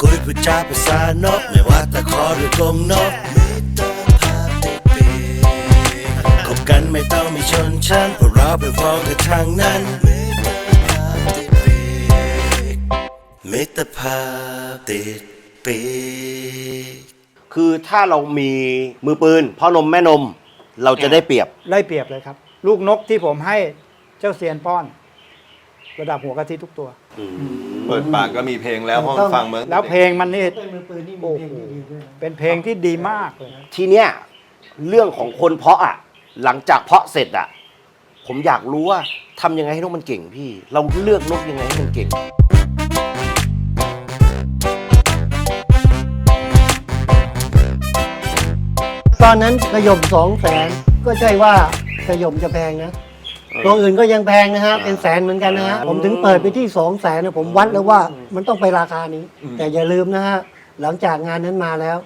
คุยพูดจาภาษานก ไม่ว่าตะขอหรือกงนกมิตรภาพติดปีกคบกันไม่ต้องมีชนชั้นเพราะเราเป็นพ้องกันทางนั้นมิตรภาพติดปีกมิตรภาพติดปีกคือถ้าเรามีมือปืนพ่อนมแม่นม เราจะได้เปรียบ ได้เปรียบเลยครับ ลูกนกที่ผมให้เจ้าเซียนป้อน ระดับหัวกะทิทุกตัว เปิดปากก็มีเพลงแล้วเพราะมันฟังเหมือนแล้วเพลงมันนี่เป็นมือปืนนี่มีโอ้เพลงโหดีๆด้วยนะ เป็นเพลงที่ดีมากเลยทีเนี้ยเรื่องของคนเพาะอะ หลังจากเพาะเสร็จอะ ผมอยากรู้ว่าทำยังไงให้นกมันเก่งพี่ เราเลือกนกยังไงให้มันเก่ง ตอนนั้นขยมสองแสนก็ใช่ว่าขยมจะแพงนะ ตัวอื่นก็ยังแพงนะฮะเป็นแสนเหมือนกันนะฮะผมถึงเปิดไปที่สองแสนนะผมวัดแล้วว่ามันต้องไปราคานี้ แต่อย่าลืมนะฮะหลังจากงานนั้นมาแล้ว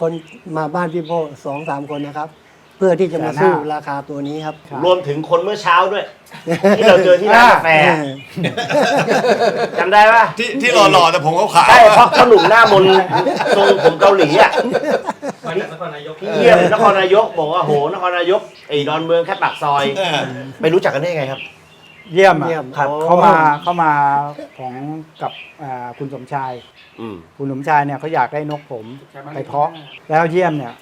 คนมาบ้านพี่โบสองสามคนนะครับ เพื่อที่จะมาสู้ราคาตัวนี้ครับครับ รวมถึงคนเมื่อเช้าด้วย ที่เราเจอที่ร้านกาแฟอะจำได้ปะที่ที่หล่อๆแต่ผมเขาขาวใช่ๆเพราะเขาหนุ่มหน้ามนต์ทรงผมเกาหลีอะมาจากนครนายกพี่เยี่ยมนครนายกบอกว่าโหนครนายกไอ้ดอนเมืองแค่ปากซอยเออไปรู้จักกันได้ยังไงครับ เยี่ยมอะเยี่ยมครับโอ้เขามาเขามาของกับอ่าคุณสมชายอืมคุณสมชายเนี่ยเขาอยากได้นกผมไปเพาะแล้วเยี่ยมเนี่ย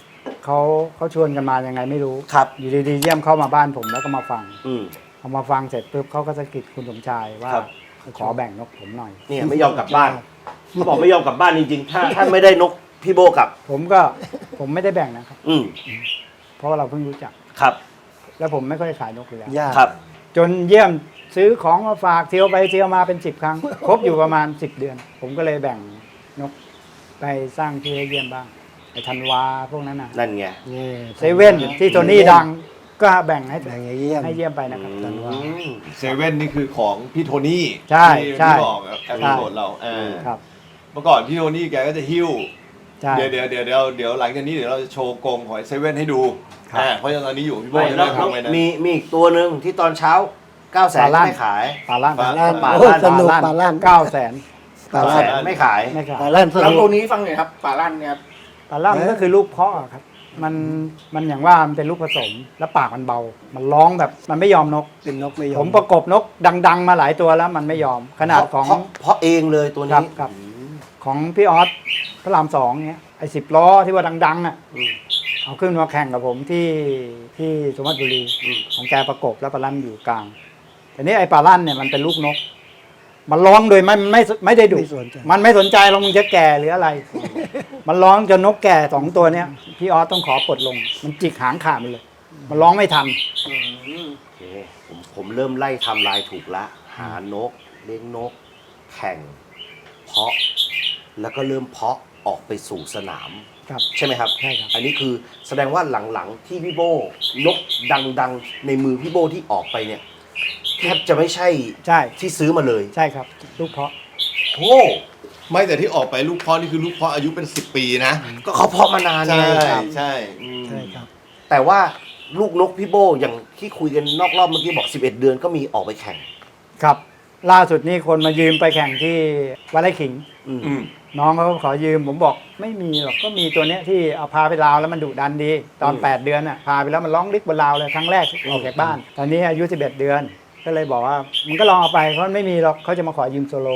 เขาเขาชวนกันมายังไงไม่รู้ครับ อยู่ดีๆเยี่ยมเข้ามาบ้านผมแล้วก็มาฟังอืม พอมาฟังเสร็จปุ๊บเขาก็สะกิดคุณสมชายว่าครับ ขอแบ่งนกผมหน่อย เนี่ยไม่ยอมกลับบ้านเขาบอกไม่ยอมกลับบ้านจริงๆ ถ้าถ้าไม่ได้นกพี่โบกลับ ผมก็ผมไม่ได้แบ่งนะครับ อืมเพราะว่าเราเพิ่งรู้จัก ครับ แล้วผมไม่ค่อยขายนกอยู่แล้วยากครับ จนเยี่ยมซื้อของมาฝากเที่ยวไปเที่ยวมาเป็นสิบครั้ง ครบอยู่ประมาณสิบเดือน ผมก็เลยแบ่งนกไปสร้างที่ให้เยี่ยมบ้าง ไอ้ธันวาพวกนั้นนะนั่นไง นี่เซเว่นที่โทนี่ดังก็แบ่งให้แบ่งให้เยี่ยมให้เยี่ยมไปนะครับธันวาอืมเซเว่นนี่คือของพี่โทนี่ใช่ที่ใช่ที่บอกแอปพลิเคชันเราเออครับ เมื่อก่อนพี่โทนี่แกก็จะหิ้ว ใช่ เดี๋ยวเดี๋ยวเดี๋ยวเดี๋ยวเดี๋ยวหลังจากนี้เดี๋ยวเราจะโชว์กรงของเซเว่นให้ดูครับ อ่าเพราะตอนนี้อยู่พี่โบไม่จะแล้วได้แล้วทำไว้นะ มีมีอีกตัวหนึ่งที่ตอนเช้า9ก้าแสนไม่ขาย ปลาล่านปลาล้านปลาโอ้ยล้านสนุกปลาล้าน เก้าแสน ปลา9ล้าแสนนไม่ขาย ไม่ขายปลาล้านสแล้วนุตักวนี้ฟังหน่อยครับป่าลั่นเนี่ยครับ ปลาล่านมันก็คือลูกเพาะอะครับ มันมันอย่างว่ามันเป็นลูกผสม แล้วปากมันเบา มันร้องแบบมันไม่ยอมนก เป็นนกไม่ยอมผมประกบนกดัง ๆ มาหลายตัวแล้วมันไม่ยอม ขนาดของ เพราะเพราะเองเลยตัวครันี้บครับของพี่ออสพระรามสองเนี้ยไอ้สิบล้อที่ว่าดังๆอะอืมเอาขึ้นมาแข่งกับผมที่ที่สมบัติบุรี อืมของแกประกบแล้วปลาลั่นอยู่กลาง แต่นี้ไอ้ปลาลั่นเนี่ยมันเป็นลูกนก มันร้องโดยไม่ไม่ไม่ได้ดุไม่สนใจ มันไม่สนใจหรอกมึงจะแก่หรืออะไร มันร้องจนนกแก่สองตัวเนี้ยพี่ออสต้องขอปลดลง มันจิกหางขาดไปเลย มันร้องไม่ทัน โอเคผมผมเริ่มไล่ไทำลายถูกละ หานก เลี้ยงนก แข่ง เพาะ แล้วก็เริ่มเพาะออกไปสู่สนาม ครับ ใช่ไหมครับ ใช่ครับ อันนี้คือแสดงว่าหลังๆที่พี่โบนกดังๆ ในมือพี่โบที่ออกไปเนี่ยแทบจะไม่ใช่ใช่ที่ซื้อมาเลยใช่ครับ ลูกเพาะ โอ้ไม่แต่ที่ออกไปลูกเพาะนี่คือลูกเพาะอายุเป็นสิบปีนะ ก็เขาเพาะมานานใช่ไงใช่อืมใช่ครับ แต่ว่าลูกนกพี่โบอย่างที่คุยกันนอกรอบเมื่อกี้บอก 11 เดือนก็มีออกไปแข่ง ครับ ล่าสุดนี่คนมายืมไปแข่งที่วัดไร่ขิง อืมอืมน้องเขาขอยืมผมบอกไม่มีหรอกก็มีตัวเนี้ยที่เอาพาไปลาวแล้วมันดุดันดี ตอน 8 เดือนอะพาไปแล้วมันร้องลิกบนลาวเลยครั้งแรกออกจากบ้าน ตอนนี้อายุ 11 เดือน ก็เลยบอกว่ามันก็ลองเอาไปเพราะมันไม่มีหรอกเขาจะมาขอยืมโซโล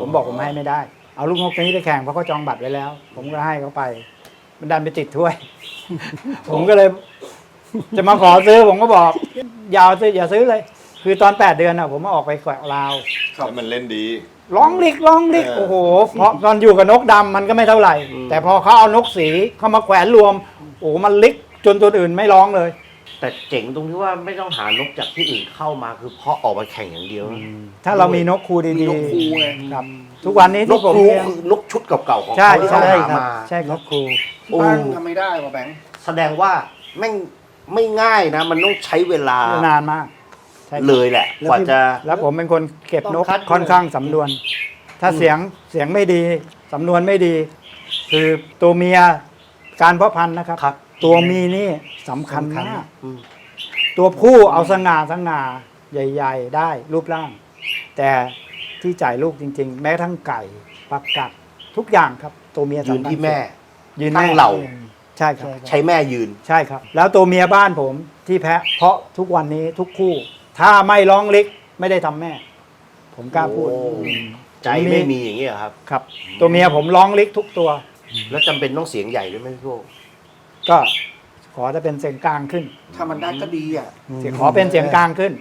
ผมบอกผมให้ไม่ได้ เอาลูกนกตัวนี้ไปแข่งเพราะเขาจองบัตรไว้แล้ว ผมก็ให้เขาไป มันดันไปติดถ้วย ผมก็เลย จะมาขอซื้อผมก็บอกอย่าเอาซื้ออย่าซื้อเลย คือตอน8เดือนอะ ผมมาออกไปแขวะลาว แล้วมันเล่นดี ร้องลิกร้องลิกเออ โอ้โหเพราะตอนอยู่กับนกดำมันก็ไม่เท่าไหร่ แต่พอเขาเอานกสีเข้ามาแขวนรวม โอ้โหมันลิกจนตัวอื่นไม่ร้องเลย แต่เจ๋งตรงที่ว่าไม่ต้องหานกจากที่อื่นเข้ามาคือเพาะออกมาแข่งอย่างเดียวนะถ้าเรามีนกครูมีดีนกครูไงๆครับ ทุกวันนี้นที่กผมครูเลี้ยง คือนกชุดเก่าๆของใช่เขาที่ใช่เขาหาครับมา ใช่ครับครูโอ้ บ้านทำไม่ได้ว่ะแบงค์แสดงว่าแม่งไม่ง่ายนะ มันต้องใช้เวลา นานมากใช่ครับเลยแหละแล้วกว่าพี่จะแล้วผมเป็นคนเก็บนกต้องคัดด้วยค่อนข้างสำนวน ถ้าเสียงเสียงไม่ดีสำนวนไม่ดี คือตัวเมียการเพาะพันธุ์นะครับ ครับ ตัวมีนี่สำคัญสำคัญมากอืมตัวผู้เอาสง่าสง่าใหญ่ ๆ ได้รูปร่าง แต่ที่จ่ายลูกจริง ๆ แม้กระทั้งไก่ปักกัดททุกอย่างครับ ตัวเมียยืนสำคัญที่แม่ ยืนตั้งแม่เหล่า ใช่ครับ ใช้แม่ยืน ใช่ครับ แล้วตัวเมียบ้านผมที่แพะเพราะทุกวันนี้ทุกคู่ ถ้าไม่ร้องลิกไม่ได้ทำแม่ ผมกล้าพูดโอ้ อืมใจไม่มีอย่างนี้เหรอครับ ครับ ตัวเมียผมร้องลิกทุกตัว แล้วจำเป็นต้องเสียงใหญ่ด้วยไหมพี่โบ ก็ขอจะเป็นเสียงกลางขึ้นถ้ามันได้ก็ดีอะเสียงขอเป็นเสียงกลางขึ้น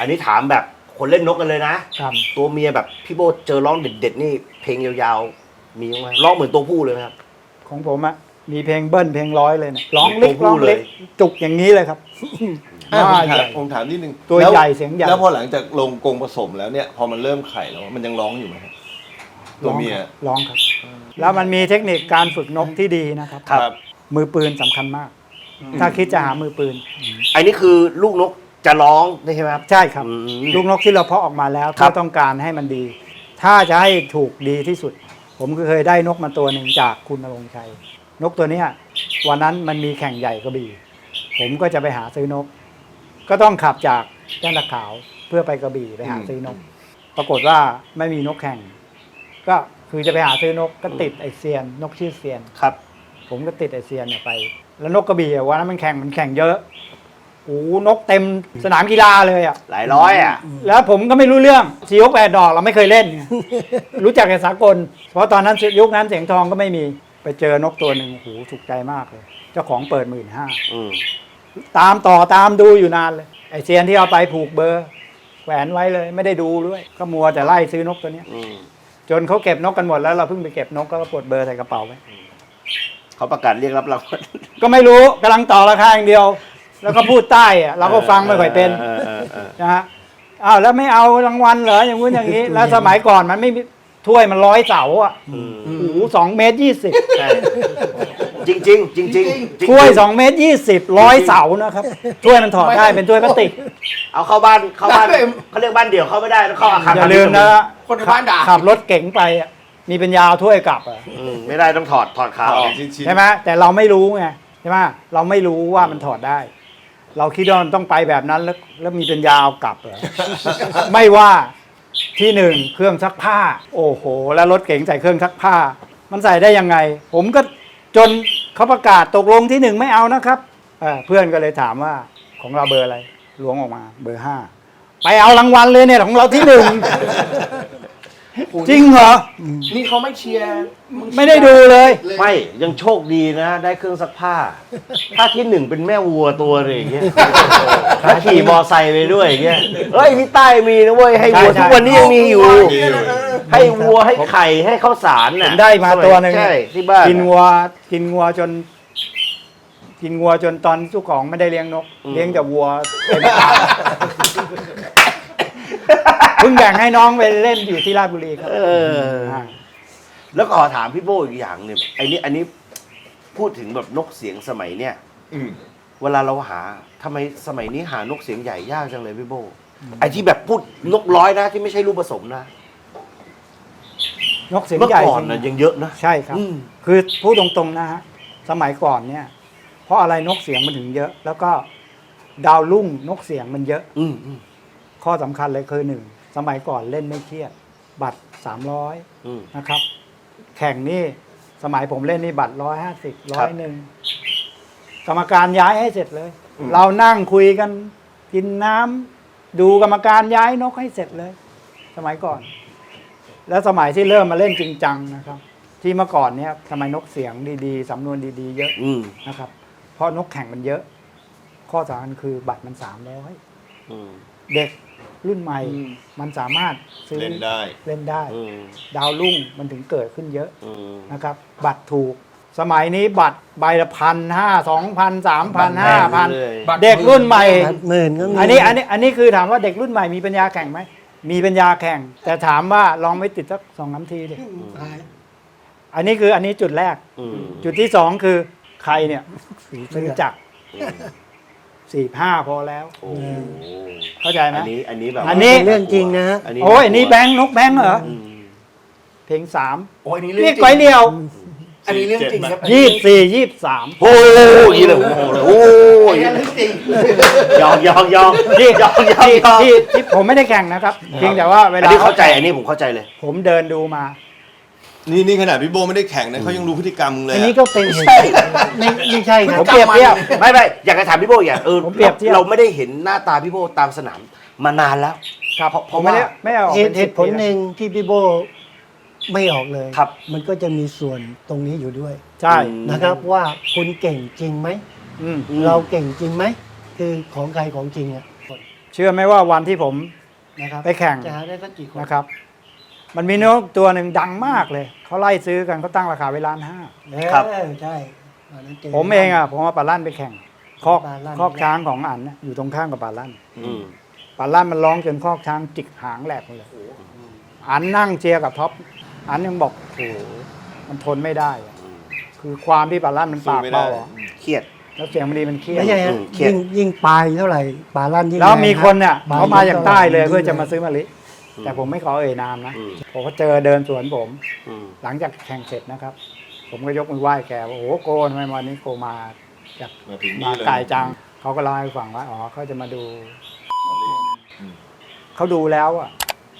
อันนี้ถามแบบคนเล่นนกกันเลยนะ ครับ ตัวเมียแบบพี่โบเจอร้องเด็ดๆนี่เพลงยาวๆ มีไหมร้องเหมือนตัวผู้เลยไหมครับ ของผมอะมีเพลงเบิ้ลเพลงร้อยเลยเนี่ยร้องลิกตัวผู้ร้องเลลิยกจุกอย่างนี้เลยครับ อะผมว่าถาใหมญ่ผมถามนิดนึงตัวแล้วใหญ่เสียงใหญ่ แล้วพอหลังจากลงกรงผสมแล้วเนี่ย พอมันเริ่มไข่แล้วมันยังร้องอยู่ไหมครับตัวเมียร้องครับ แล้วมันมีเทคนิคการฝึกนกที่ดีนะครับ ครับ มือปืนสำคัญมาก ถ้าคิดจะหามือปืน อันนี้คือลูกนกจะร้องได้ใช่ไหมครับ ใช่ครับ อืมลูกนกที่เราเพาะออกมาแล้วครัก็บต้องการให้มันดี ถ้าจะให้ถูกดีที่สุด ผมก็เคยได้นกมาตัวหนึ่งจากคุณนรงค์ชัย นกตัวเนี้ยวันนั้นมันมีแข่งใหญ่กระบี่ ผมก็จะไปหาซื้อนก ก็ต้องขับจากย่านตะขาวเพื่อไปกระบี่ไปหาอืมซื้อนก ปรากฏว่าไม่มีนกแข่ง ก็คือจะไปหาซื้อนกก็ติดไอเซียนนกชื่อเซียน ครับ ผมก็ติดไอเซียนเนี่ยไป แล้วนกกระบี่อะวันนั้นมันแข่งมันแข่งเยอะโอ้โหนกเต็มสนามกีฬาเลยอะ หลายร้อยอะ แล้วผมก็ไม่รู้เรื่องสียกแปดดอกเราไม่เคยเล่นไง รู้จักแต่สากล เพราะตอนนั้นยุคนั้นเสียงทองก็ไม่มีไปเจอนกตัวหนึ่งโอ้โหถูกใจมากเลย เจ้าของเปิดหมื่นห้าอืมตามต่อตามดูอยู่นานเลย ไอเซียนที่เอาไปผูกเบอร์แขวนไว้เลยไม่ได้ดูด้วย ก็มัวแต่ไล่ซื้อนกตัวเนี้ย อืมจนเขาเก็บนกกันหมดแล้วเราเพิ่งไปเก็บนกก็ปลดเบอร์ใส่กระเป๋าไว้ เขาประกาศเรียกรับรางวัลก็ไม่รู้กำลังต่อราคาอย่างเดียว แล้วก็พูดใต้อะเราก็ฟังไม่ค่อยเป็นออออเออนะฮะอ้าวแล้วไม่เอารางวัลเหรออย่างงู้นอย่างนี้ แล้วสมัยก่อนมันไม่มีถ้วยมันร้อยเสาอะอืมโอ้โหสองเมตรยี่สิบใช่จริงจริงๆจริงๆจริงๆถ้วยสองเมตรยี่สิบร้อยเสานะครับถ้วยมันถอดได้เป็นถ้วยพลาสติกเอาเข้าบ้านเข้าบ้านเขาเรียกบ้านเดี่ยวเข้าไม่ได้ต้องเข้าอาคารอย่าลืมนะคนในบ้านด่า ขับรถเก๋งไปอะ มีปัญญาเอาถ้วยกลับอะอืมไม่ได้ต้องถอดถอดขาออก ชิ้นๆใช่ไหมแต่เราไม่รู้ไงใช่ไหมเราไม่รู้ว่ามันถอดได้ เราคิดว่ามันต้องไปแบบนั้นแล้วแล้วมีปัญญาเอากลับเหรอ ไม่ว่าที่หนึ่งเครื่องซักผ้า โอ้โห แล้วรถเก๋งใส่เครื่องซักผ้า มันใส่ได้ยังไง ผมก็จนเขาประกาศตกลงที่หนึ่งไม่เอานะครับเอ่อเพื่อนก็เลยถามว่าของเราเบอร์อะไรล้วงออกมาเบอร์ห้าไปเอารางวัลเลยเนี่ยของเราที่หนึ่ง จริงเหรอ นี่เขาไม่เชียร์ไม่ได้ดูเลย ไม่ยังโชคดีนะ ได้เครื่องซักผ้า ถ้าที่หนึ่งเป็นแม่วัวตัวอะไรอย่างเงี้ยแล้วขี่มอไซค์ไปด้วยอย่างเงี้ยเฮ้ยที่ใต้มีนะเว้ยให้วัวใช่ทุกวันนี้ยังมีอยู่มีอยู่ให้วัวให้ไข่ให้ข้าวสารผน่ะมได้มาตัวหนึ่งใช่ที่บ้านกินวัวกินวัวจน กินวัวจนตอนเจ้าของไม่ได้เลี้ยงนก เลี้ยงแต่วัวเต็มป่า เพิ่งแบ่งให้น้องไปเล่นอยู่ที่ราชบุรีครับเออา แล้วก็ขอถามพี่โบอีกอย่างหนึ่งไอ้นี่อันนี้พูดถึงแบบนกเสียงสมัยเนี้ยอืม เวลาเราหาทำไมสมัยนี้หานกเสียงใหญ่ยากจังเลยพี่โบ ไอ้ที่แบบพูดนกร้อยนะที่ไม่ใช่ลูกผสมนะ นกเสียงเมื่อใหญ่ก่อนจริงนะยังเยอะนะใช่ครับ อืมคือพูดตรงๆนะฮะสมัยก่อนเนี่ย เพราะอะไรนกเสียงมันถึงเยอะ แล้วก็ดาวรุ่งนกเสียงมันเยอะ อืมอืม ข้อสำคัญเลยคือหนึ่งสมัยก่อนเล่นไม่เครียด บัตรสามร้อยอืม นะครับ แข่งนี่สมัยผมเล่นนี่บัตรร้อยห้าสิบร้ครัอบยหนึ่งกรรมการย้ายให้เสร็จเลยเรานั่งคุยกันกินน้ำดูกรรมการย้ายนกให้เสร็จเลย สมัยก่อน แล้วสมัยที่เริ่มมาเล่นจริงจังนะครับ ที่เมื่อก่อนเนี่ยทำไมนกเสียงดีๆสำนวนดีๆเยอะอืมนะครับ เพราะนกแข่งมันเยอะ ข้อสำคัญคือบัตรมันสามร้อย อืม เด็ก รุ่นใหม่ มันสามารถซื้อเล่นได้เล่นได้อืมดาวรุ่งมันถึงเกิดขึ้นเยอะอืมนะครับ บัตรถูก สมัยนี้บัตรใบละพันห้าสองพันสามพันห้าพันเลยบัตรเด็กรุ่นใหม่บัตรหมื่นก็มีอันนี้อันนี้อันนี้คือถามว่าเด็กรุ่นใหม่มีปัญญาแข่งไหมมีปัญญาแข่ง แต่ถามว่าลองไม่ติดสักสองน้ำทีดิอันนี้คืออันนี้จุดแรกอืมจุดที่สองคือใครเนี่ยรู้จัก สี่ห้าพอแล้ว โอ้โหเข้าใจไหม อันนี้อันนี้แบบอันนี้เป็นเรื่องจริงนะอันนี้โอ้ยอันนี้แบงค์นกแบงค์เหรอ อืมเพลงสามโอ้ยนี่เรื่เรีอยงกจไว้ริงเดียวอันนี้เรื่องจริงครับยี่สี่ยี่สามโอ้ยอยางนี้เลยโอ้ยอันนี้เรื่องจริง ยองยองยองที่ยองยองที่ยองที่ที่ผมไม่ได้แข่งนะครับ เพียงแต่ว่าเวอันลานี้เข้าใจอันนี้ผมเข้าใจเลย ผมเดินดูมา นี่นี่ขนาดพี่โบไม่ได้แข่งนะเขายังรู้พฤติกรรมมึงเลยอันอะนี้ก็เป็นเหตุไม่ไม่ใช่คผรับมเปรียบเทียบ ไม่ไม่อยากจะถามพี่โบอย่างเออผมเปรียบเทียบเราไม่ได้เห็นหน้าตาพี่โบตามสนามมานานแล้วครับเพราะเพราะผมไม่ได้ว่าไม่ได้ออกเหเป็ตุนเหสิบตุผลปีหนึ่งที่พี่โบไม่ออกเลย ครับ มันก็จะมีส่วนตรงนี้อยู่ด้วยใช่อืม นะครับว่าคุณเก่งจริงไหม อืมอืมเราเก่งจริงไหม คือของใครของจริงอะเชื่อไหมว่าวันที่ผมนะครับไปแข่งจะหาได้สักกี่คนนะครับ มันมีนกตัวหนึ่งดังมากเลย เขาไล่ซื้อกันเขาตั้งราคาไว้ล้านห้าเออครับใช่ตอนนั้นจ ผมเองอะผมเอาปลาลั่นไปแข่ง คอกปลาลั่น คอกช้างของอันน่ะอยู่ตรงข้ามกับปลาลั่นอืมปลาลั่นมันร้องจนคอกช้างจิกหางแหลกหมดเลยอันนั่งเชียร์กับท็อปอันยังบอกโอ้โหมันทนไม่ได้อะคือความที่ปลาลั่นมันปากเบาอะเครียด แล้วเสียงมันดีมันเครียดไม่ใช่ฮะอืมเครียด ยิ่งยิ่งปลายเท่าไหร่ปลาลั่นยิ่งแล้วมีรงะคนเนี่ยปลเขามาจากใต้เลยเพื่อจะมายิ่งซื้อมะลิ แต่ผมไม่ขอเอ่ยนามนะอืม ผมก็เจอเดินสวนผม อืมหลังจากแข่งเสร็จนะครับ ผมก็ยกมือไหว้แกว่าโอ้โหโกทำไมวันนี้โกมาจากมาถึงมานี่เลยไกลจังเขาก็เล่าให้ฟังว่าอ๋อเขาจะมาดูเขาดูแล้วอะ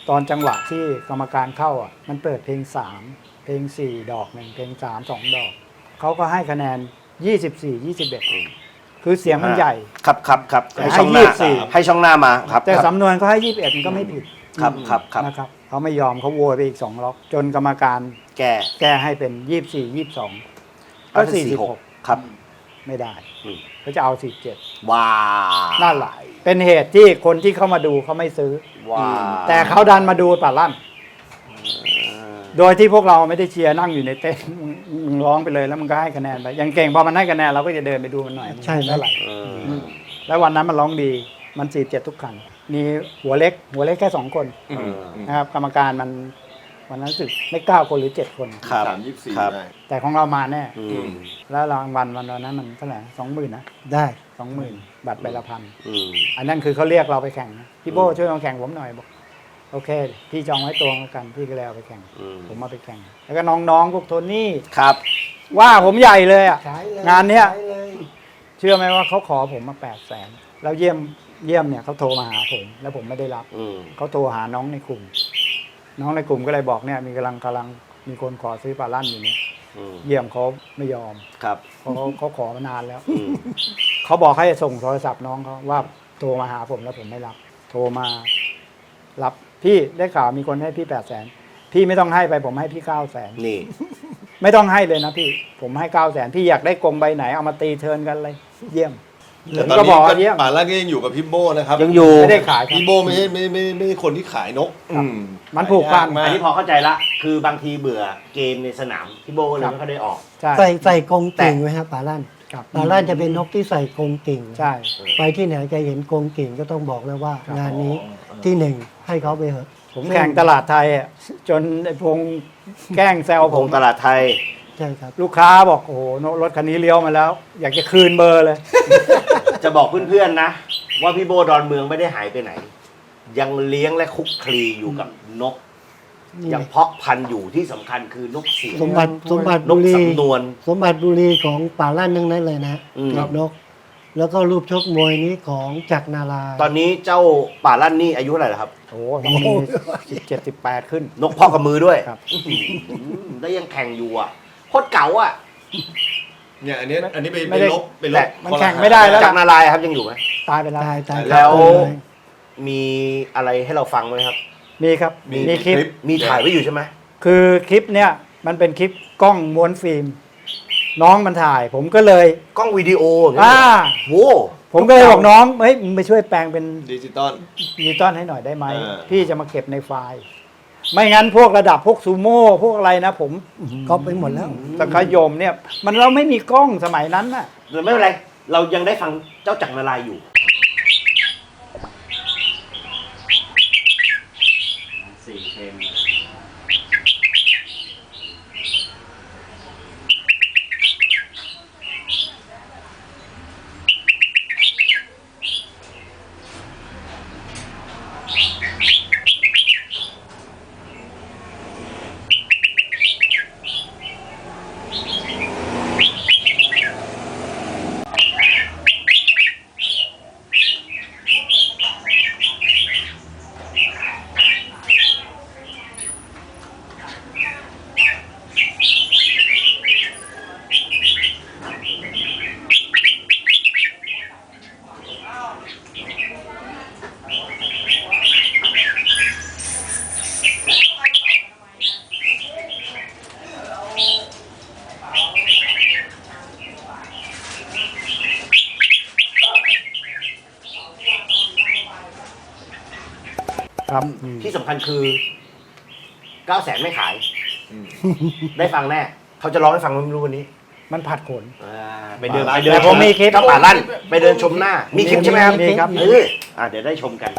ตอนจังหวะที่กรรมการเข้าอะมันเปิดเพลงสามเพลงสี่ดอกหนึ่งเพลงสามสองดอก เขาก็ให้คะแนนยี่สิบสี่ยี่สิบเอ็ดคือเสียงมันใหญ่ ครับครับครับแต่ให้ช่องหน้าให้24 ให้ช่องหน้ามาครับแต่ครับ สำนวนเขาให้ยี่สิบเอ็ดมันก็ไม่ผิด ครับครับครับ นะครับเขาไม่ยอมเขาโวยไปอีกสองล็อก จนกรรมการแกแก้ให้เป็นยี่สี่ยี่สองก็เอาเป็นสี่สิบหกครับ ไม่ได้อืมเขาจะเอาสี่เจ็ดว้านั่นแหละเป็นเหตุที่คนที่เข้ามาดูเขาไม่ซื้อ ว้าอแต่เขาดันมาดูป่าลั่น โดยที่พวกเราไม่ได้เชียร์นั่งอยู่ในเต้นท์มึงมึงร้องไปเลยแล้วมึงก็ให้คะแนนไปยังเก่งพอมันให้คะแนนเราก็จะเดินไปดูมันหน่อยใช่ไหมเท่าไหร่เออแล้ววันนั้นมันร้องดีมันสี่เจ็ดทุกคัน มีหัวเล็ก หัวเล็กแค่สองคนอืมอืมนะครับ กรรมการมันวันนั้นรู้สึกไม่เก้าคนหรือเจ็ดคน ครับสามยี่สิบสี่ครับได้แต่ของเรามาแน่อืมแล้วรางวัลวันนั้นมันเท่าไหร่สองหมื่นนะได้สองหมื่นบัตรใบละพัน อืม อันนั้นคือเขาเรียกเราไปแข่งนะพี่โบอืมช่วยมาแข่งผมหน่อยบอกโอเค พี่จองไว้ตัวแล้วกันพี่ก็เลยเอาไปแข่ง อืม ผมมาไปแข่ง แล้วก็น้องๆพวกโทนี่ครับ ว่าผมใหญ่เลยอะขายเลยงานเนี้ยขายเลยเชื่อไหมว่าเขาขอผมมาแปดแสนแล้วเยี่ยม เยี่ยมเนี่ยเขาโทรมาหาผม แล้วผมไม่ได้รับอืมเขาโทรหาน้องในกลุ่ม น้องในกลุ่มก็เลยบอกเนี่ยมีกำลังกำลังมีคนขอซื้อปลาลั่นอยู่เนี่ยอืมเยี่ยมเขาไม่ยอมครับเขาเขาเขาขอมานานแล้ว อืมเขาบอกให้ส่งโทรศัพท์น้องเขาว่าโทรมาหาผมแล้วผมไม่รับ โทรมา รับพี่ได้ข่าวมีคนให้พี่แปดแสนพี่ไม่ต้องให้ไปผมให้พี่เก้าแสนนี่ ไม่ต้องให้เลยนะพี่ ผมให้เก้าแสนพี่อยากได้กรงใบไหนเอามาตีเทิร์นกันเลย เยี่ยม แต่ผมตอนก็นี้บอกก็ว่าเยี่ยม ป่าล่าก็ยังอยู่กับพี่โบนะครับยังอยู่ ไม่ได้ขายครับพี่โบไม่ใช่ไม่ไม่ไม่ใช่คนที่ขายนกครับ อืมันผูกพันหายากมาอันกนี้พอเข้าใจละ คือบางทีเบื่อเกมในสนามพี่โบก็เลยครับไม่ค่อยได้ออก ใช่ใส่ใส่กรงเก่งไว้ครับปลาลั่นครับปลาลั่นจะเป็นนกที่ใส่กรงเก่งใช่ ไปที่ไหนจะเห็นกรงเก่งก็ต้องบอกแล้วว่า ครับ งานนี้ที่หนึ่งให้เขาไปเถอะผมแข่งตลาดไทยอะจนไอ้พงแกล้งแซวผผมตลาดไทย ใช่ครับ ลูกค้าบอกโอ้โหรถคันนี้เลี้ยวมาแล้ว อยากจะคืนเบอร์เลย จะบอกเพื่อนๆนะ ว่าพี่โบดอนเมืองไม่ได้หายไปไหน ยังเลี้ยงและคุกคลีอยู่กับนก นี่ยังเพาะพันธุ์อยู่ที่สำคัญคือนกเสียงสมบัติสมบัตินบุกรี สำนวน สมบัติบุรีของป่าลั่นทั้งนั้นเลยนะอืมเก็บนก แล้วก็รูปชกมวยนี้ของจักรนาราตอนนี้เจ้าป่าลั่นนี่อายุเท่าไหร่แล้วครับ โอ้โหต้องมีสิบเจ็ดสิบแปดขึ้น นกพ่อกับมือด้วยครับ อื้อหือแล้วยังแข่งอยู่อะ โคตรเก๋าอะ เนี่ยอันนี้อันนี้ไปไม่ไปได้ลบไปลแต่บมันแข่งไม่ได้ แล้วจากนารายณ์ครับยังอยู่ไหม ตายไปแล้วตายตายแล้ว ตายเลยมีอะไรให้เราฟังไหมครับ มีครับมีมีคลิป มีถ่ายไว้อยู่ใช่ไหมคือคลิปเนี่ยมันเป็นคลิปกล้องม้วนฟิล์ม น้องมันถ่าย ผมก็เลยกล้องวิดีโออย่างเงี้ยอ่าโว้ผมก็เลยบอกน้องเฮ้ยมึงไปช่วยแปลงเป็นดิจิตอล ดิจิตอลให้หน่อยได้ไหมเออ พี่จะมาเก็บในไฟล์ ไม่งั้นพวกระดับพวกซูโม่พวกอะไรนะผมก็ไปหมดแล้วตะขยมเนี่ย มันเราไม่มีกล้องสมัยนั้นน่ะแต่ไม่เป็นไร เรายังได้ฟังเจ้าจักรนารายณ์อยู่ ครับ ที่สำคัญคือเก้าแสนไม่ขาย ได้ฟังแน่ เขาจะร้องให้ฟังไม่รู้วันนี้มันผัดขน อ่าไปเดินป่าลั่นไปเดินแต่ผมมีคลิปก็ป่าลั่นไปเดินชมหน้า มีคลิปใช่ไหมครับมีครับ เอออ่าเดี๋ยวได้ชมกัน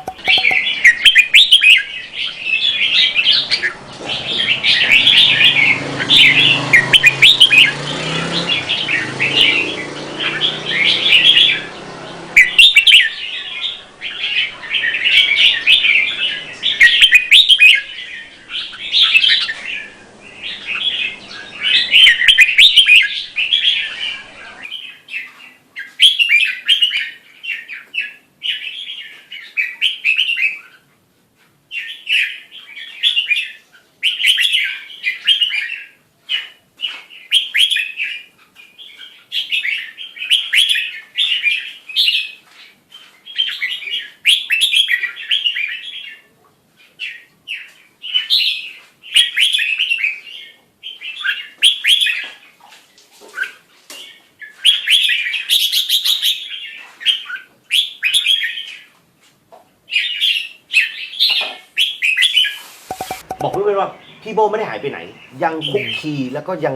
พี่โบไม่ได้หายไปไหน ยังคุกคีแล้วก็ยัง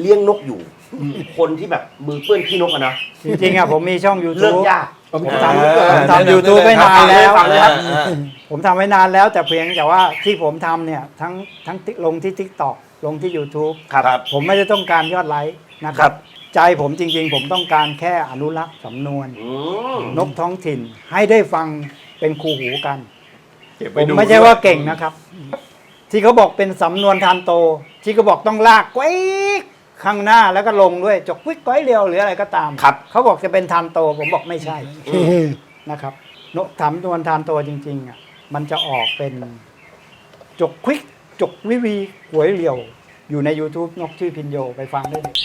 เลี้ยงนกอยู่ คนที่แบบมือเปื้อนขี้นกอะนะจริงๆอะผมมีช่อง เลิก YouTube ยาก ผมผมทำทำลูกเกิดผมทำ YouTube ไว้นานแล้ว ฟังเลยครับ ผมทำไว้นานแล้วแต่เพียงแต่ว่าที่ผมทำเนี่ยทั้งทั้งลงที่ TikTok ลงที่ YouTube ครับ ผมไม่ได้ต้องการยอดไลค์นะคครัรับ บ ใจผมจริงๆ ผมต้องการแค่อนุรักษ์สำนวน อืม นกท้องถิ่นให้ได้ฟังเป็นคู่หูกันเก็บผว้มดูไม่ใช่ว่าเก่งนะครับ ที่เขาบอกเป็นสำนวนทานโต ที่เขาบอกต้องลากไว้ข้างหน้าแล้วก็ลงด้วยจกวิกก้อยเรียวหรืออะไรก็ตามครับ เขาบอกจะเป็นทานโต ผมบอกไม่ใช่นะครับนกสำนวนทานโตจริงๆอะมันจะออกเป็นจกควิกจกวิวีหวยเรียว อยู่ใน YouTube นกชื่อพินโยไปฟังได้เลย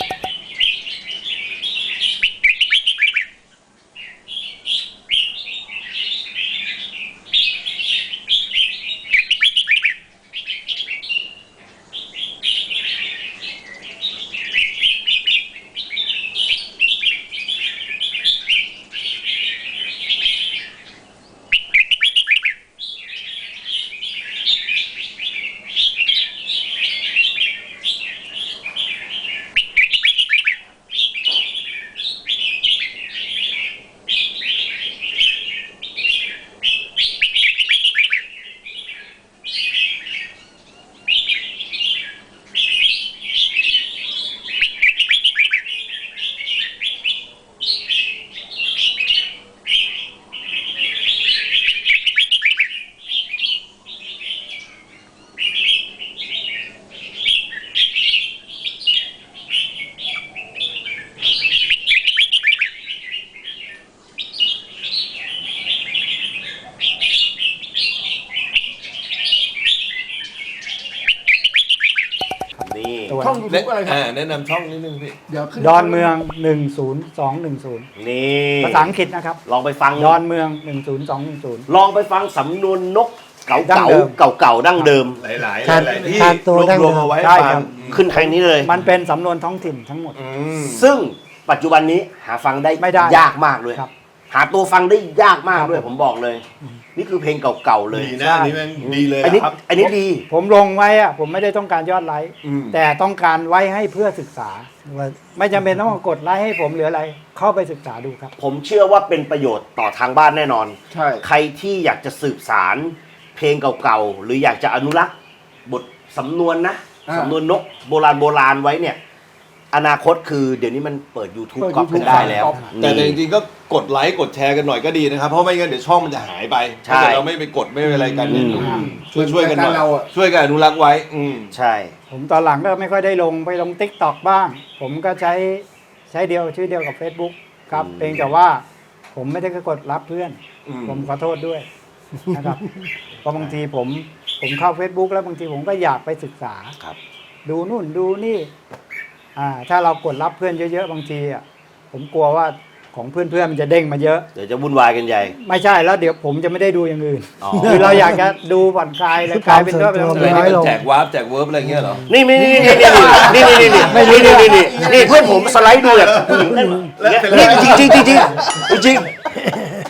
ตัวช่องยูทูบอะไรครับ อ่าแนะนำช่องนิดนึงพี่ เดี๋ยวขึ้นดอนเมือง 10210 นี่ภาษาอังกฤษนะครับ ลองไปฟัง ดอนเมือง 10210 ลองไปฟังสำนวนนกเก่าดั้งเก่าเดิม เก่าเก่าๆดั้งเดิม หลายหลายทานหลายๆที่ทานตัวดั้งรวมเดิมๆเอาไว้ใช่ฟัครังบ ขึ้นทางนี้เลย มันเป็นสำนวนท้องถิ่นทั้งหมด อืม ซึ่งปัจจุบันนี้หาฟังได้ไม่ได้ยากมากเลยครับ หาตัวฟังได้ยากมากด้วยครับผมบอกเลย นี่คือเพลงเก่าๆเลย ดีนะอันนี้แม่งดีเลยอันนี้นะครับ อันนี้ดี ผมลงไว้อะผมไม่ได้ต้องการยอดไลค์อืม แต่ต้องการไว้ให้เพื่อศึกษา ว่าไม่จำเป็นต้องมากดไลค์ให้ผมหรืออะไร เข้าไปศึกษาดูครับ ผมเชื่อว่าเป็นประโยชน์ต่อทางบ้านแน่นอน ใช่ ใครที่อยากจะสืบสารเพลงเก่าๆ หรืออยากจะอนุรักษ์บทสำนวนนะอ่า สำนวนนกโบราณโบราณไว้เนี่ย อนาคตคือเดี๋ยวนี้มันเปิด YouTube เปิดก๊อปกัน YouTube ได้แล้วก๊อปแต่นี่จริงๆก็กดไลค์กดแชร์กันหน่อยก็ดีนะครับ เพราะไม่งั้นเดี๋ยวช่องมันจะหายไปใช่ ถ้าเกิดเราไม่ไปกดไม่ไปอะไรกันเนี่ยอืมช่วยช่วยๆกันหน่อยเราอะ ช่วยกันอนุรักษ์ไว้ อืม ใช่ ผมตอนหลังก็ไม่ค่อยได้ลงไปลง t ิ k t o k บ้าง ผมก็ใช้ใช้เดียวชื่อเดียวกับ Facebook ครับเพียงแต่ว่าผมไม่ได้กดรับเพื่อน อืม ผมขอโทษด้วยนะครับ เพราะบางทีผมผมเข้า Facebook แล้วบางทีผมก็อยากไปศึกษา ครับ ดูนู่นดูนี่ อ่าถ้าเรากดรับเพื่อนเยอะๆบางทีอะผมกลัวว่าของเพื่อนๆมันจะเด้งมาเยอะ เดี๋ยวจะวุ่นวายกันใหญ่ ไม่ใช่แล้วเดี๋ยวผมจะไม่ได้ดูอย่างอื่นอ๋อ คือเราอยากจะดูผ่อนคลายเลยกลายเป็นว่าเป็นควมอะไรส่วนตัวที่มันแจกวาร์ปแจกเวิร์บอะไรเงี้ยเหรอ นี่นี่นี่นี่นี่นี่นี่นี่นี่นี่นี่นี่นี่เพื่อนผมสไลด์ดูแบบนี่จริงจริงจริงจริงจริง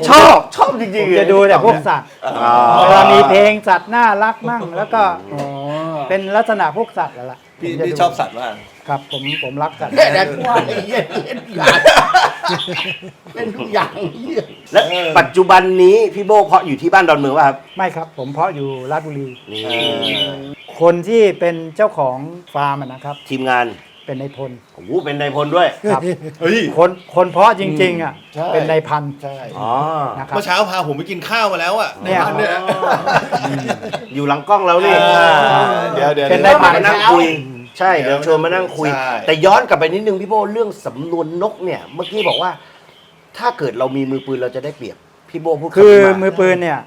ชอบชอบจริผงมๆจะดูแต่พวกสัตว์อ๋อเวลามีเพลงสัตว์น่ารักมั่ง แล้วก็เป็นลักษณะพวกสัตว์แล้วล่ะ พี่ผมจะพี่ดูชอบสัตว์มาก ครับผมผมรักสัตว์เนี่ยนะว่าไอ้เหี้ยเล่นทุกอย่างเล่นทุกอย่างไอ้เหี้ยและปัจจุบันนี้พี่โบเพาะอยู่ที่บ้านดอนเมืองป่ะครับไม่ครับ ผมเพาะอยู่ราชบุรี นี่คนที่เป็นเจ้าของฟาร์มอะนะครับ ทีมงานเป็นนายพลโอ้โหเป็นนายพลด้วยครับ เฮ้ย คนคนเพาะจริงๆอะใช่ เป็นนายพันใช่ อ๋อนะครับเมื่อเช้าพาผมไปกินข้าวมาแล้วอะเนี่ยในบ้านเนี่ย อยู่หลังกล้องแล้วนี่เดี๋ยวเดี๋ยวเป็นดี๋ยวได้ผ่านมานั่งคุย ใช่เดี๋ยวชวนมานั่งคุย ใช่ แต่ย้อนกลับไปนิดนึงพี่โบเรื่องสำนวนนกเนี่ย เมื่อกี้บอกว่า ถ้าเกิดเรามีมือปืนเราจะได้เปรียบ พี่โบพูดคือำนี้ามือปืนเนี่ย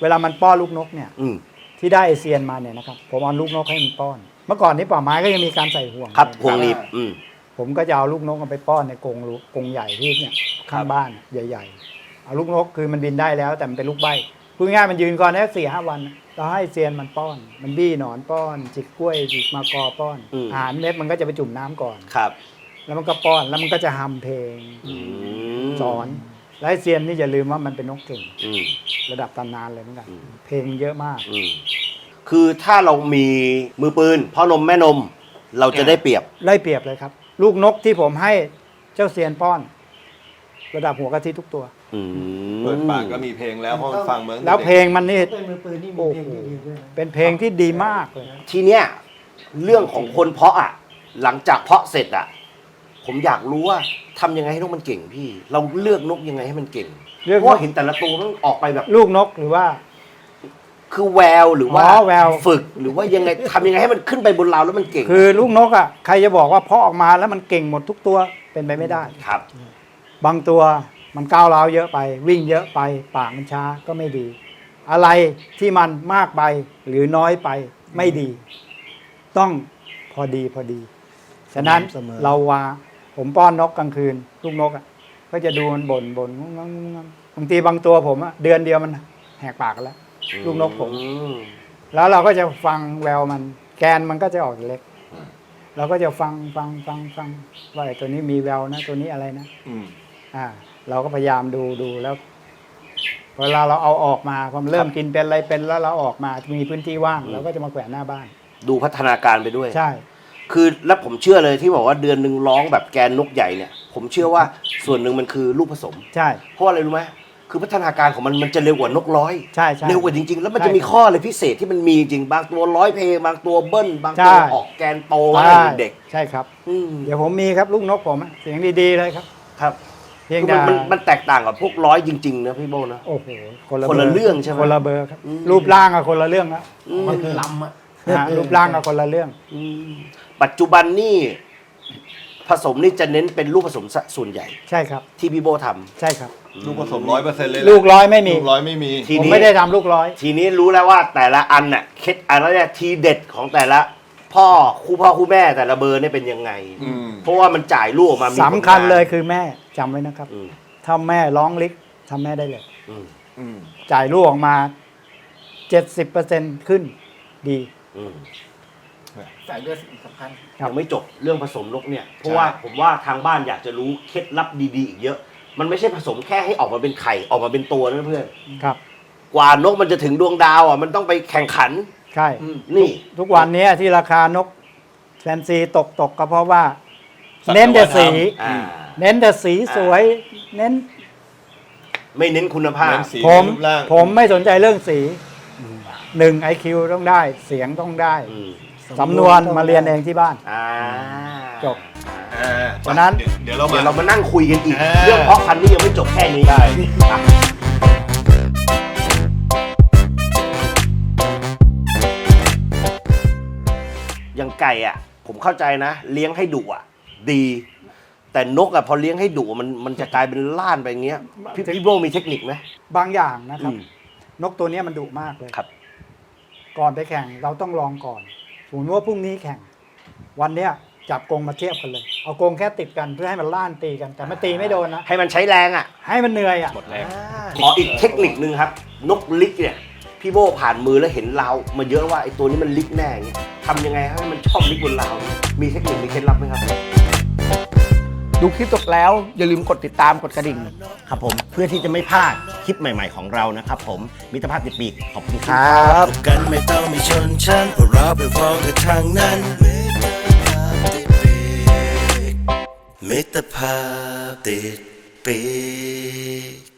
เวลามันป้อนลูกนกเนี่ยอืมที่ได้ไอเซียนมาเนี่ยนะครับผมเอาลูกนกให้มันป้อน เมื่อก่อนนี้ป่าไม้ก็ยังมีการใส่ห่วงครับพวงหนีบอืม ผมก็จะเอาลูกนกเอาไปป้อนในกรงลูกกรงใหญ่ที่เนี่ยข้างบ้านใหญ่ ๆ เอาลูกนกคือมันบินได้แล้วแต่มันเป็นลูกใบพูดง่ายๆมันยืนก่อนได้สี่ห้าวัน เราให้เซียนมันป้อน มันบี้หนอนป้อน จิกกล้วยจิกมากอป้อนอืม อาหารเม็ดมันก็จะไปจุ่มน้ำก่อน ครับแล้วมันก็ป้อนแล้วมันก็จะฮัมเพลงอืมสอนแล้วไอ้เซียนนี่อย่าลืมว่ามันเป็นนกเก่ง อืม ระดับตำนานเลยเหมือนกันอืม เพลงเยอะมาก อืมคือถ้าเรามีมือปืนพ่อนมแม่นม เราจะได้เปรียบ ไล่เปรียบเลยครับ ลูกนกที่ผมให้เจ้าเซียนป้อน ระดับหัวกะทิทุกตัวอืม เปิดปากก็มีเพลงแล้วเพราะมันฟังเมืองแล้วเพลงมันนี่เป็นมือปืนนี่มีเพลงดีๆด้วยนะเป็นเพลงที่ดีมากเลย ทีเนี้ยเรื่องของคนเพาะอะ หลังจากเพาะเสร็จอะ ผมอยากรู้ว่าทำยังไงให้นกมันเก่งพี่ เราเลือกนกยังไงให้มันเก่งเรื่องเพราะว่าเห็นแต่ละตัวมันออกไปแบบ ลูกนกหรือว่า คือแววหรือว่าอ๋อแวว ฝึกหรือว่ายังไงทำยังไงให้มันขึ้นไปบนราวแล้วมันเก่งคือลูกนกอะใครจะบอกว่าเพาะออกมาแล้วมันเก่งหมดทุกตัวเป็นไปไม่ได้ ครับ บางตัว มันก้าวร้าวเยอะไป วิ่งเยอะไปปากมันช้าก็ไม่ดี อะไรที่มันมากไปหรือน้อยไปไม่ดี ต้องพอดีพอดี ฉะนั้นเสมอ เราวาผมป้อนนกกลางคืน ลูกนกอะก็จะดูมันบ่นบ่นงุ้งงังงุ้งงังบางทีบางตัวผมอะเดือนเดียวมันแหกปากกันแล้ว ลูกนกผม อืมแล้วเราก็จะฟังแววมัน แกนมันก็จะออกเล็ก เราก็จะฟังฟังฟังฟังว่าไอ้ตัวนี้มีแววนะ ตัวนี้อะไรนะ อืม อ่า เราก็พยายามดูดูแล้วเวลาเราเอาออกมาพอมันเริ่มกินเป็นอะไรเป็นแล้วเราออกมามีพื้นที่ว่างเราก็จะมาแขวนหน้าบ้าน ดูพัฒนาการไปด้วย ใช่ คือแล้วผมเชื่อเลยที่บอกว่าเดือนหนึ่งร้องแบบแกนนกใหญ่เนี่ย ผมเชื่อว่าส่วนหนึ่งมันคือลูกผสม ใช่ เพราะอะไรรู้ไหมคือพัฒนาการของมันมันจะเร็วกว่านกร้อยใช่ใช่เร็วกว่าจริง ๆ แล้วมันใช่จะมีข้ออะไรพิเศษที่มันมีจริงบางตัวร้อยเพลงบางตัวเบิ้ลบางตัวใช่ออกแกนโตอะไรใช่เด็ก ใช่ครับๆอืมเดี๋ยวผมมีครับลูกนกผมอะเสียงดีๆเลยครับ ครับ เพียงคือแต่มันมันมันแตกต่างกับพวกร้อยจริงๆนะพี่โบนะ โอ้โหคนละคนละบเรื่องใช่ไหมคนละเบอร์ครับ อืม รูปร่างกับคนละเรื่องแล้วอืมมันลำอะนะฮะรูปร่างกับคนละเรื่อง อืมปัจจุบันนี่ผสมนี่จะเน้นเป็นลูกผสมซะส่วนใหญ่ ใช่ครับ ที่พี่โบทำ ใช่ครับ ลูกผสมร้อยเปอร์เซ็นต์เลยลูกร้อยไม่มี ลูกร้อยไม่มี ทีผมนี้ไม่ได้ทำลูกร้อย ทีนี้รู้แล้วว่าแต่ละอันน่ะเคล็ดอะไรเนี่ยทีเด็ดของแต่ละ พ่อคู่พ่อคู่แม่แต่ละเบอร์เนี่ยเป็นยังไง อืม เพราะว่ามันจ่ายลูกออกมามีสำคัญผงานเลยคือแม่จำไว้นะครับอืมถ้าแม่ร้องลิกทำแม่ได้เลย อืมอืม จ่ายลูกออกมา 70%ขึ้นดี อืมสายเลือดสำคัญ ครับ ยังไม่จบเรื่องผสมนกเนี่ย เพราะว่าผมว่าทางบ้านอยากจะรู้เคล็ดลับดีๆอีกเยอะ มันไม่ใช่ผสมแค่ให้ออกมาเป็นไข่ออกมาเป็นตัวนะเพื่อน ครับ กว่านกมันจะถึงดวงดาวอะมันต้องไปแข่งขัน ใช่ นี่ทุกวันนี้ที่ราคานกแฟนซีตกตกก็เพราะว่าสัตว์เน้นแต่สี อ่าเน้นแต่สีสวย เน้น ไม่เน้นคุณภาพ เน้นสี ผมรูปร่าง ผมไม่สนใจเรื่องสีหนึ่งไอคิวต้องได้ เสียงต้องได้อืมสำนวนมาเรียนเองที่บ้าน อ่าจบ อ่าเพราะฉะนั้น เดี๋ยวเราเดี๋ยวมา เรามานั่งคุยกันอีกอ่าเรื่องเพาะพันธุ์นี่ยังไม่จบแค่นี้ได้ ไก่อะ ผมเข้าใจนะ เลี้ยงให้ดุอะ ดี แต่นกอะพอเลี้ยงให้ดุมันมันจะกลายเป็นล้านไปอย่างเงี้ยพี่พี่โบมีเทคนิคไหมบางอย่างนะครับ อืม นกตัวเนี้ยมันดุมากเลยครับ ก่อนไปแข่งเราต้องลองก่อนสมมติว่าพรุ่งนี้แข่ง วันเนี้ยจับกรงมาเทียบกันเลย เอากรงแค่ติดกันเพื่อให้มันล่านตีกัน แต่ไม่ตีไม่โดนนะ ให้มันใช้แรงอะ ให้มันเหนื่อยอะขออีกเทคนิคนึงครับ นกลิกเนี่ย พี่โบผ่านมือแล้วเห็นราวมาเยอะว่าไอ้ตัวนี้มันลิกแน่อย่างเงี้ย ทำยังไงให้มันชอบลิกบนราวเนี่ยมีเทคนิคมีเคล็ดลับไหมครับ ดูคลิปจบแล้ว อย่าลืมกดติดตามกดกระดิ่ง ครับผมเพื่อที่จะไม่พลาดคลิปใหม่ ๆของเรานะครับผมมิตรภาพติดปีกขอบคุณคครัรับบกันไม่ต้องมีชนชั้นเพราะเราเป็นพ้องกันทางนั้นมิตรภาพติดปีก